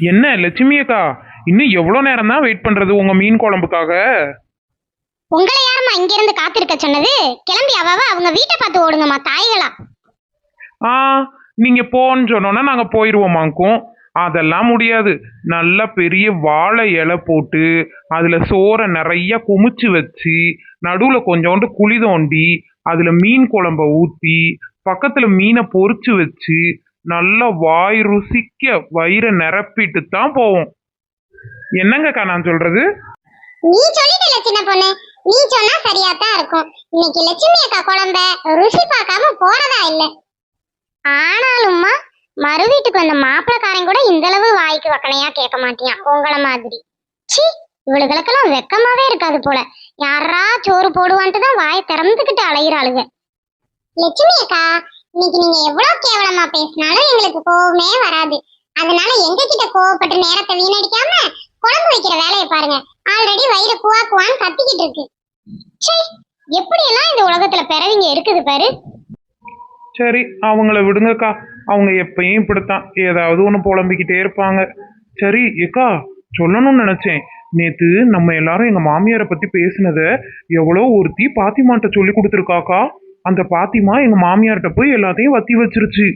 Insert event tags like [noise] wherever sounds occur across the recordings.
என்ன லட்சுமி அக்கா? இன்னும் எவ்வளோ நேரம் தான் வெயிட் பண்றது உங்க மீன் குழம்புக்காக? உங்களை யாரம்மா இங்க இருந்து காத்திருக்க சொன்னது? கிளம்பி அவாவ அவங்க வீட்டை பார்த்து ஓடுங்கம்மா தாய்களா. ஆ நீங்க போன்னு சொன்னோன்னா நாங்க போயிருவோமாக்கும் அதெல்லாம் முடியாது. நல்ல பெரிய வாழை இலை போட்டு அதுல சோறை நிறைய குமிச்சு வச்சு நடுவுல கொஞ்சோண்டு குழி தோண்டி அதுல மீன் குழம்ப ஊத்தி பக்கத்துல மீனை பொரிச்சு வச்சு நல்லா வாய் ருசிக்க வயிறு நிரப்பிட்டு தான் போவோம் என்னங்கக்கா நான் சொல்றது? நீ சொல்லிட்டல சின்ன பொண்ணு. நீ சொன்னா சரியா தான் இருக்கும். இன்னைக்கு லட்சுமி அக்கா குழம்ப ருசி பார்க்காம போறதா இல்ல. ஆனாலும்மா மறு வீட்டுக்கு வந்த மாப்பிளக்காரன் கூட இந்த அளவு வாய்க்கு வக்கனையா கேட்க மாட்டியான் உங்கள மாதிரி. சி இவளுகளுக்கெல்லாம் வெக்கமாவே இருக்காது போல. யாரா சோறு போடுவான்ட்டு தான் வாயை திறந்துக்கிட்டு அலையிறாளுங்க. லட்சுமி அக்கா இன்னைக்கு நீங்க எவ்வளவு கேவலமா பேசினாலும் எங்களுக்கு கோவமே வராது. அதனால எங்க கிட்ட கோவப்பட்டு நேரத்தை வீணடிக்காம குழம்பு வைக்கிற வேலையை பாருங்க. ஆல்ரெடி வயிறு குவா குவான்னு கத்திக்கிட்டு இருக்கு. எப்படி எல்லாம் இந்த உலகத்துல பிறவிங்க இருக்குது பாரு? சரி அவங்கள விடுங்கக்கா. அவங்க எப்பயும் இப்படித்தான். ஏதாவது ஒன்று புலம்பிக்கிட்டே இருப்பாங்க. சரி ஏக்கா சொல்லணும்னு நினைச்சேன். நேத்து நம்ம எல்லாரும் எங்க மாமியாரை பத்தி பேசினத எவ்வளோ ஒருத்தி பாத்திமாட்ட சொல்லி கொடுத்துருக்காக்கா? அந்த பாத்திமா எங்க மாமியார்கிட்ட போய் எல்லாத்தையும் வத்தி வச்சிருச்சு.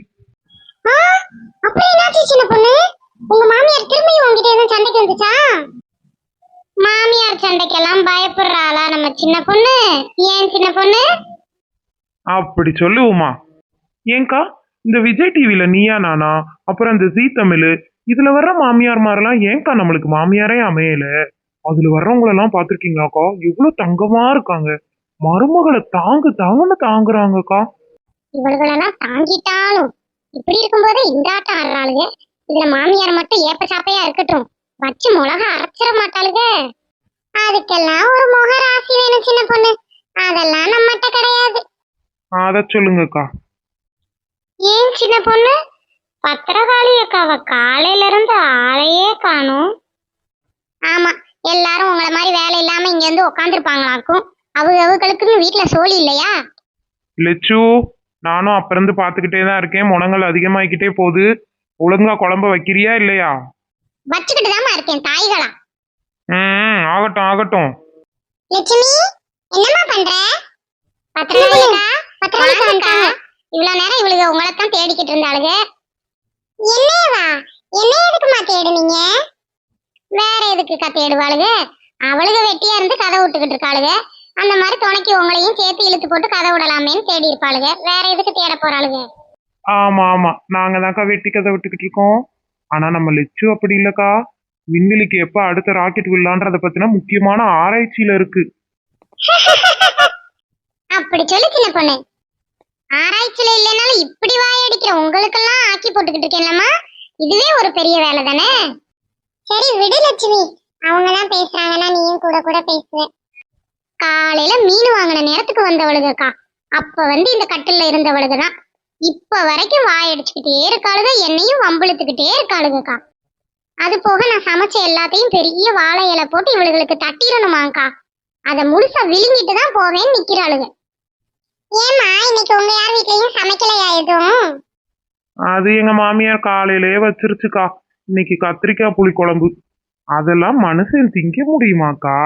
மாமியார் சண்டைக்கெல்லாம் பயப்படுற ஆளா நம்ம சின்ன பொண்ணு? ஏன் சின்ன பொண்ணு? அப்படி சொல்லுவோமா ஏங்கா இந்த விஜய் டிவில நீயா நானா அப்புறம் இந்த ஜீ தமிழ் இதுல வர்ற மாமியார் மாதிரிலாம் ஏங்கா நம்மளுக்கு மாமியாரே அமையல? அதுல வர்றவங்களெல்லாம் பார்த்துருக்கீங்களாக்கா? எவ்வளவு தங்கமா இருக்காங்க. மருமகளை தாங்கு தாங்கன்னு தாங்குறாங்கக்கா. இவளுகளெல்லாம் தாங்கிட்டாலும் இப்படி இருக்கும்போதே இந்த ஆட்டம் ஆடுறாளுங்க இதுல மாமியார் மட்டும் ஏப்ப சாப்பையா இருக்கட்டும். வச்சு மிளகா அரைச்சிட மாட்டாளுங்க அதுக்கெல்லாம் ஒரு முக ராசி வேணும் சின்ன பொண்ணு. அதெல்லாம் நம்மகிட்ட கிடையாது. அதை சொல்லுங்கக்கா. ஏன் சின்ன பொண்ணு? பத்திரகாளி அக்காவ காலையில இருந்து ஆளையே காணும். ஆமா எல்லாரும் உங்களை மாதிரி வேலை இல்லாம இங்க வந்து உட்காந்துருப்பாங்களாக்கும் அவங்க அவங்களுக்குன்னு வீட்டுல சோழி இல்லையா? லெச்சு நானும் அப்ப இருந்து பார்த்துக்கிட்டே தான் இருக்கேன். முனங்கள் அதிகமாகிக்கிட்டே போகுது ஒழுங்கா குழம்ப வைக்கிறியா இல்லையா? வச்சுக்கிட்டு தாமா இருக்கேன் தாய்களா. ம் ஆகட்டும் ஆகட்டும். லட்சுமி என்னம்மா பண்ற? பத்திரகாளிக்கா பத்திரகாளிக்கா இவ்வளவு நேரம் இவளுக உங்களை தான் தேடிக்கிட்டு இருந்தாளுங்க என்னவா என்ன எதுக்குமா தேடுனீங்க? வேற எதுக்குக்கா தேடுவாளுக? அவளுக வெட்டியா இருந்து கதை விட்டுக்கிட்டு இருக்காளுக. அந்த மாதிரி துணைக்கு உங்களையும் சேர்த்து இழுத்து போட்டு கதை விடலாமேன்னு தேடி இருப்பாளுக வேற எதுக்கு தேட போறாளுக ஆமா ஆமா. நாங்க தான்க்கா வெட்டி கதை விட்டுக்கிட்டு இருக்கோம். ஆனா நம்ம லெச்சு அப்படி இல்லக்கா. விண்வெளிக்கு எப்ப அடுத்த ராக்கெட் விடலான்றத பத்தின முக்கியமான ஆராய்ச்சியில இருக்கு. [laughs] அப்படி சொல்லு சின்ன பொண்ணு. ஆராய்ச்சியில இல்லைனாலும் இப்படி வாயடிக்கிற உங்களுக்கெல்லாம் ஆக்கி போட்டுக்கிட்டு இருக்கேன்லம்மா. இதுவே ஒரு பெரிய வேலை தானே சரி விடு லட்சுமி. அவங்க தான் பேசுறாங்கன்னா நீயும் கூட கூட பேசுவ. காலையில மீன் வாங்கின நேரத்துக்கு வந்தவளுகக்கா. அப்ப வந்து இந்த கட்டில்ல இருந்தவளுக தான் இப்ப வரைக்கும் வாயடிச்சுக்கிட்டே இருக்காளுக என்னையும் வம்பிழுத்துக்கிட்டே இருக்காளுகக்கா. அது போக நான் சமைச்ச எல்லாத்தையும் பெரிய வாழை இலை போட்டு இவளுகளுக்கு தட்டிடணுமாங்க்கா அதை முழுசா விழுங்கிட்டு தான் போவேன்னு நிக்கிறாளுங்க ஏமா இன்னைக்கு உங்க யார் வீட்லயும் சமைக்கலையா எதுவும்? அது எங்க மாமியார் காலையிலேயே வச்சிருச்சுக்கா. இன்னைக்கு கத்திரிக்காய் புளிக்குழம்பு. அதெல்லாம் மனுஷன் திங்க முடியுமாக்கா?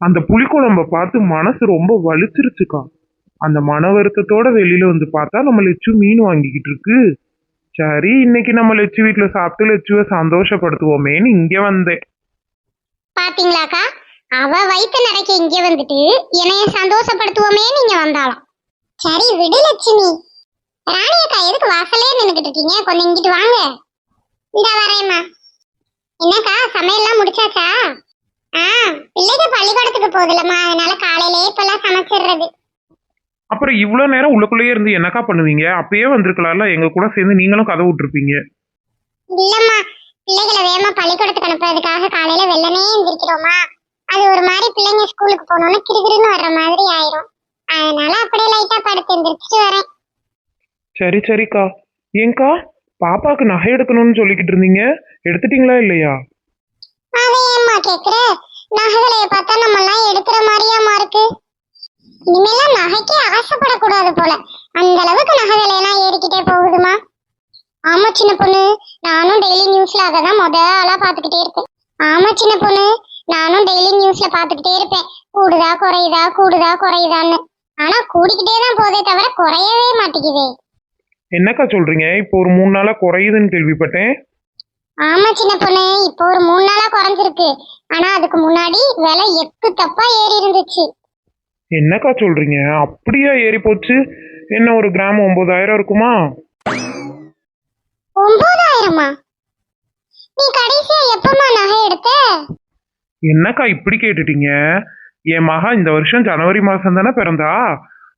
அந்த புளிக்குழம்ப பார்த்து மனசு ரொம்ப வலிச்சிருச்சுக்கா. அந்த மன வருத்தத்தோட வெளியில வந்து பார்த்தா நம்ம லெச்சு மீன் வாங்கிக்கிட்டு இருக்கு. சரி இன்னைக்கு நம்ம லெச்சு வீட்டுல சாப்பிட்டு லெச்சுவ சந்தோஷப்படுத்துவோமேன்னு இங்க வந்தேன். பாத்தீங்களாக்கா? அவ வயிற்று நிறைக்க இங்க வந்துட்டு என்னைய சந்தோஷப்படுத்துவோமே நீங்க வந்தாலும் சரி விடு லட்சுமி ராணி அக்கா எதுக்கு வாசலே நின்னுகிட்டு இருக்கீங்க? கொஞ்சம் இங்கிட்டு வாங்க. இந்த வரேம்மா. என்னக்கா சமையல்லாம் முடிச்சாச்சா? ஆ பிள்ளைக்கு பள்ளிக்கூடத்துக்கு போகுதுலம்மா அதனால காலையிலேயே இப்பெல்லாம் சமைச்சிடுறது. அப்புறம் இவ்வளோ நேரம் உள்ளுக்குள்ளேயே இருந்து என்னக்கா பண்ணுவீங்க? அப்பயே வந்திருக்கலாம்ல. எங்க கூட சேர்ந்து நீங்களும் கதை விட்டுருப்பீங்க. இல்லம்மா. பிள்ளைகளை வேகமா பள்ளிக்கூடத்துக்கு அனுப்புறதுக்காக காலையில வெள்ளனே எந்திரிக்கிறோமா. அது ஒரு மாதிரி பிள்ளைங்க ஸ்கூலுக்கு போனோம்னா கிறுகிறுன்னு வர்ற மாதிரி ஆயிரும். அதனால அப்படியே லைட்டா படுத்து எந்திரிச்சிட்டு வரேன். சரி சரிக்கா. ஏங்கா பாப்பாக்கு நகை எடுக்கணும்னு சொல்லிக்கிட்டு இருந்தீங்க. எடுத்துட்டீங்களா இல்லையா? அதை ஏம்மா கேக்குற? எடுக்கிற மாதிரியாமா இருக்கு. இனிமேலாம் நகைக்கே ஆசைப்படக்கூடாது போல. அந்த அளவுக்கு நகைகளை எல்லாம் ஏறிக்கிட்டே போகுதுமா ஆமா சின்ன பொண்ணு. நானும் டெய்லி நியூஸ்ல அதை தான் முத ஆளா பாத்துக்கிட்டே இருக்கேன் ஆமா சின்ன பொண்ணு. நானும் டெய்லி நியூஸ்ல பாத்துக்கிட்டே இருப்பேன். கூடுதா குறையுதா கூடுதா குறையுதான்னு. ஆனா கூடிக்கிட்டே தான் போதே தவிர குறையவே மாட்டேங்குதே. என்னக்கா சொல்றீங்க? இப்போ ஒரு மூணு நாளா குறையுதுன்னு கேள்விப்பட்டேன். ஆமா சின்ன பொண்ணு. இப்போ ஒரு மூணு நாளா குறைஞ்சிருக்கு. ஆனா அதுக்கு முன்னாடி விலை எக்கு தப்பா ஏறி இருந்துச்சு. என்னக்கா சொல்றீங்க? அப்படியா ஏறி போச்சு? என்ன ஒரு கிராம் ஒன்பதாயிரம் இருக்குமா? ஒன்பதாயிரமா நீ கடைசியா எப்பமா நகை எடுத்த? என்னக்கா இப்படி கேட்டுட்டீங்க? என் மகா இந்த வருஷம் ஜனவரி மாசம் தானே பிறந்தா?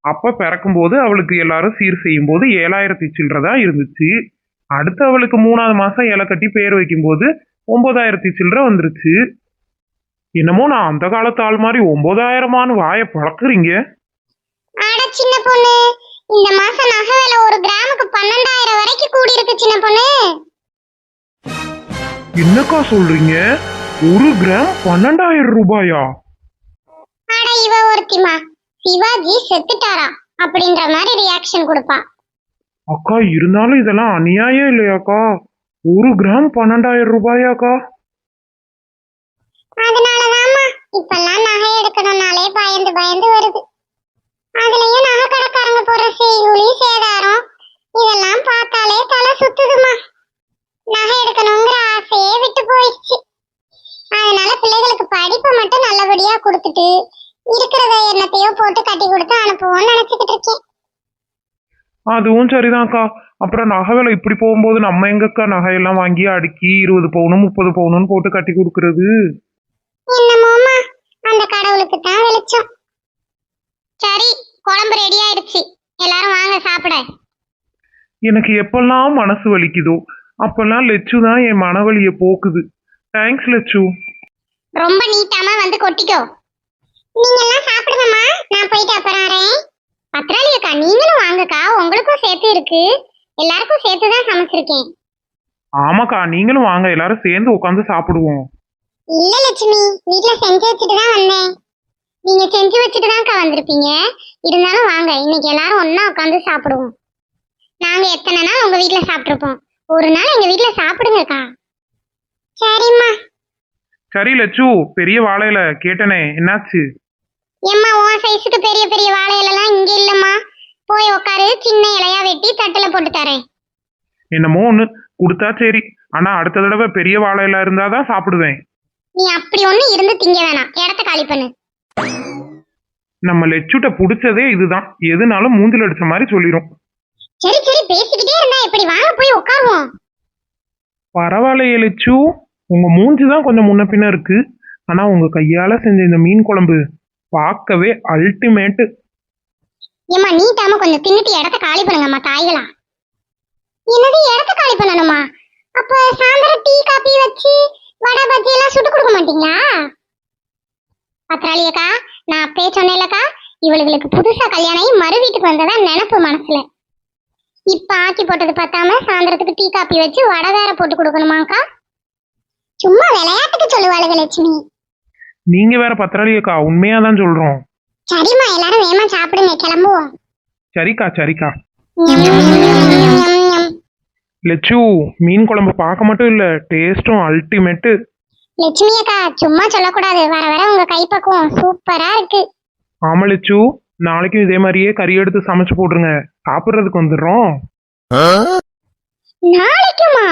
அப்ப பிறக்கும்போது அவளுக்கு எல்லாரும் சீர் செய்யும் போது ஏழாயிரத்தி சில்லறதா இருந்துச்சு. அடுத்து அவளுக்கு மூணாவது மாசம் இலை கட்டி பேர் வைக்கும்போது ஒன்பதாயிரத்தி சில்லற வந்துருச்சு. என்னமோ நான் அந்த காலத்து ஆள் மாதிரி ஒன்பதாயிரமான்னு வாயை பழக்குறீங்க. அட சின்ன பொண்ணு இந்த மாசம் நகை விலை ஒரு கிராமுக்கு பன்னெண்டாயிரம் வரைக்கும் கூடி இருக்கு சின்ன பொண்ணு. என்னக்கா சொல்றீங்க? ஒரு கிராம் பன்னெண்டாயிரம் ரூபாயா? அட இவ ஒருத்திமா சிவாஜி செத்துட்டாரா அப்படின்ற மாதிரி ரியாக்ஷன் கொடுப்பா. அக்கா இருந்தாலும் இதெல்லாம் அநியாயம் இல்லையாக்கா? ஒரு கிராம் பன்னெண்டாயிரம் ரூபாயாக்கா? அதனாலதாம்மா இப்பெல்லாம் நகை எடுக்கணும்னாலே பயந்து பயந்து வருது. அதுலயும் நகை கடைக்காரங்க போடுற செய்கூலி சேதாரம் இதெல்லாம் பார்த்தாலே தலை சுத்துதுமா. நகை எடுக்கணுங்கிற ஆசையே விட்டு போயிடுச்சு. அதனால பிள்ளைகளுக்கு படிப்பை மட்டும் நல்லபடியா கொடுத்துட்டு இருக்கிறத என்னத்தையோ போட்டு கட்டி கொடுத்து அனுப்புவோம்னு நினைச்சுக்கிட்டு இருக்கேன். அதுவும் சரிதான்க்கா. அப்புறம் நகை விலை இப்படி போகும்போது நம்ம எங்கக்கா நகையெல்லாம் வாங்கி அடுக்கி இருபது பவுனும் முப்பது பவுனும் போட்டு கட்டி கொடுக்கறது? என்னமோமா அந்த கடவுளுக்கு தான் வெளிச்சம். சரி குழம்பு ரெடி ஆயிடுச்சு. எல்லாரும் வாங்க சாப்பிட. எனக்கு எப்பெல்லாம் மனசு வலிக்குதோ அப்பெல்லாம் லெச்சு தான் என் மனவலியை போக்குது. தேங்க்ஸ் லெச்சு. ரொம்ப நீட்டாம வந்து கொட்டிக்கோ. நீங்க எல்லாம் சாப்பிடுங்கம்மா. நான் போயிட்டு அப்புறம் வரேன். அக்கா நீங்களும் வாங்கக்கா. உங்களுக்கும் சேர்த்து இருக்கு. எல்லாருக்கும் சேர்த்து தான் சமைச்சிருக்கேன். ஆமாக்கா நீங்களும் வாங்க. எல்லாரும் சேர்ந்து உட்காந்து சாப்பிடுவோம். இல்ல லட்சுமி வீட்ல செஞ்சு வச்சுட்டு தான் வந்தேன். நீங்க செஞ்சு வச்சுட்டு தான்க்கா வந்திருப்பீங்க. இருந்தாலும் வாங்க இன்னைக்கு எல்லாரும் ஒண்ணா உட்காந்து சாப்பிடுவோம். நாங்க எத்தனை நாள் உங்க வீட்ல சாப்பிட்டுருப்போம்? ஒரு நாள் எங்க வீட்ல சாப்பிடுங்கக்கா சரிம்மா. சரி லெச்சு பெரிய வாழையில கேட்டனே என்னாச்சு? எம்மா உன் சைஸுக்கு பெரிய பெரிய வாழை இலைலாம் இங்க இல்லம்மா. போய் உட்காரு சின்ன இலையா வெட்டி தட்டுல போட்டு தரேன். என்னமோ ஒன்று கொடுத்தா சரி. ஆனா அடுத்த தடவை பெரிய வாழையில இருந்தாதான் சாப்பிடுவேன். நீ அப்படி ஒண்ணு இருந்து திங்க வேணாம். இடத்த காலி பண்ணு. நம்ம லெச்சுட்ட பிடிச்சதே இதுதான். எதுனாலும் மூஞ்சில் அடிச்ச மாதிரி சொல்லிடும் சரி சரி பேசிக்கிட்டே இருந்தா எப்படி? வாங்க போய் உட்காருவோம். பரவாயில்லையே லெச்சு. உங்க மூஞ்சி தான் கொஞ்சம் முன்ன பின்ன இருக்கு. ஆனா உங்க கையால செஞ்ச இந்த மீன் குழம்பு பார்க்கவே அல்டிமேட்டு ஏம்மா நீட்டாம கொஞ்சம் தின்னுட்டு இடத்த காலி பண்ணுங்கம்மா தாய்களா. என்னது இடத்த காலி பண்ணணுமா? பத்ராளி அக்கா நான் அப்பயே சொன்னேன்லக்கா இவளுகளுக்கு புதுசா கல்யாணம் மறு வீட்டுக்கு வந்ததா நினப்பு மனசுல. இப்ப ஆக்கி போட்டது பார்த்தாம சாயந்தரத்துக்கு டீ காபி வச்சு வடை வேற போட்டு கொடுக்கணுமாக்கா? சும்மா விளையாட்டுக்கு சொல்லுவாளுங்க லட்சுமி. நீங்க வேற பத்திராளியக்கா உண்மையா தான் சொல்றோம். சரிம்மா எல்லாரும் வேகமா சாப்பிடுங்க கிளம்புவோம். சரிக்கா சரிக்கா. லெச்சு மீன் குழம்பு பார்க்க மட்டும் இல்ல டேஸ்டும் அல்டிமேட்டு லட்சுமி அக்கா சும்மா சொல்லக்கூடாது. வர வர உங்க கைப்பக்குவம் சூப்பரா இருக்கு. ஆமா லெச்சு நாளைக்கும் இதே மாதிரியே கறி எடுத்து சமைச்சு போட்டுருங்க. சாப்பிட்றதுக்கு வந்துடுறோம். நாளைக்குமா?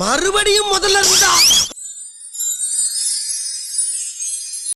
மறுபடியும் முதல்ல இருந்தா.